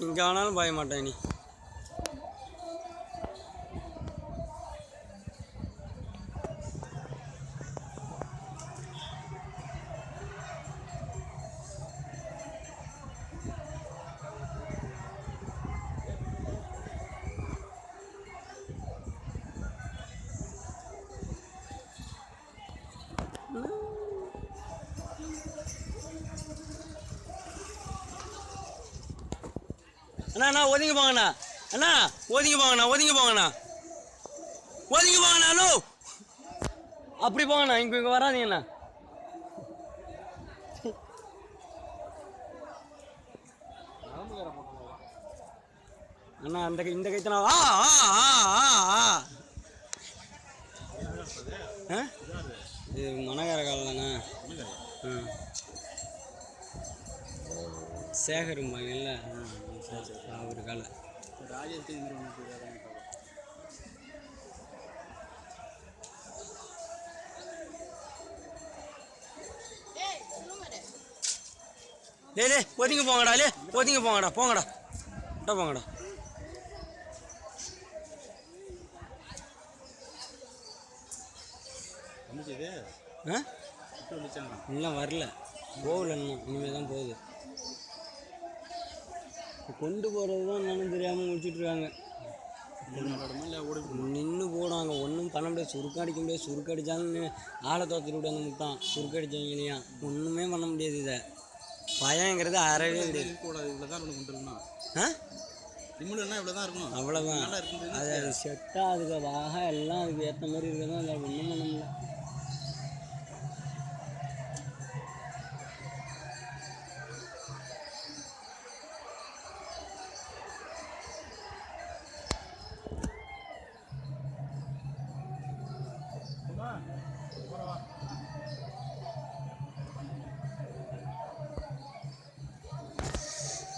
இங்கே ஆனாலும் பாய மாட்டேன் நீ அண்ணா அண்ணா ஒதுங்கி போங்கண்ணா அண்ணா. ஒதுங்கி போங்கண்ணா ஒதுங்கி போங்கண்ணா ஒதுங்கி போங்கண்ணா அண்ணோ அப்படி போங்கண்ணா இங்கே இங்கே வராதிங்கண்ணா அண்ணா. அந்த இந்த கைத்தனா ஆ ஆ ஆ ஆ ஆ? இது மனகார காலம் தானே ம் சேகரும்பாங்கல்ல அவர் காலை. ராஜேஷ்க்கு இந்த ஒன்று போயிடாதான் லே லே ஒதுங்கி போங்கடா. லே ஒதுங்கி போங்கடா போங்கடா டா போங்கடா இன்னும் வரல. போகல இன்னும். இனிமேல் தான் போகுது. கொண்டு போகிறது தான் என்னன்னு தெரியாமல் ஓடி நின்று போடுவாங்க. ஒன்றும் பண்ண முடியாது. சுருக்கம் அடிக்க முடியாது. சுருக்கம் அடித்தாலும் ஆளை தோத்துட்டு விட்டு வந்து முட்டான் அடிச்சவங்களையும் ஒன்றுமே பண்ண முடியாது இதை. பயங்கிறது அறவே கிடையாது. இருக்கக்கூடாது இவ்வளோ தான் ஒன்று கொண்டு இருக்கணும் ஆ? ரிமூவல்னா இவ்வளோ தான் இருக்கணும் அவ்வளோதான் அது அது செட்டாக அதுக்கு வாக எல்லாம் அதுக்கு ஏற்ற மாதிரி இருக்கணும் அதில் ஒன்றும் பண்ண முடியல.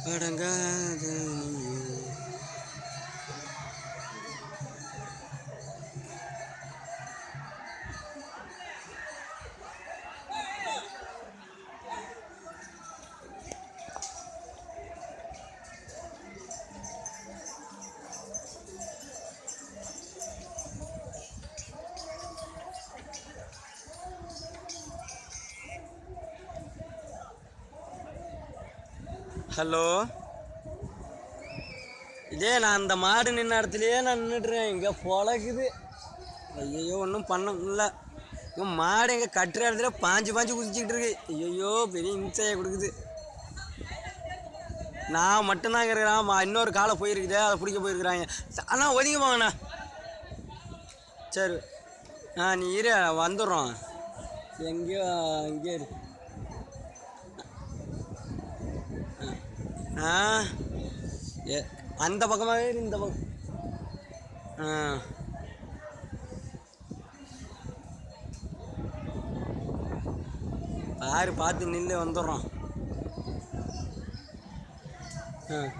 அடங்காத ஹலோ. இதே நான் அந்த மாடு நின்ன இடத்துலையே நான் நின்றுட்டுறேன் இங்கே பொழக்குது. ஐயோ ஒன்றும் பண்ண முடியல இங்கே மாடு எங்கே கட்டுற இடத்துல பாஞ்சு பாஞ்சு குதிச்சுக்கிட்டு இருக்கு ஐயோ பெரிய இம்சையை கொடுக்குது. நான் மட்டும்தான் இருக்கிறேன். மா இன்னொரு காலை போயிருக்குதே. அதை பிடிக்க போயிருக்கிறாங்க. அண்ணா ஒதுங்கி போங்கண்ணா சரி. ஆ நீ இரு வந்துடுறோம் எங்கேயோ இங்கே இருக்கு அந்த பக்கமாகவே இந்த பக்கம். ஆ. பாரு பார்த்து நின்று வந்துடுறோம். ஆ.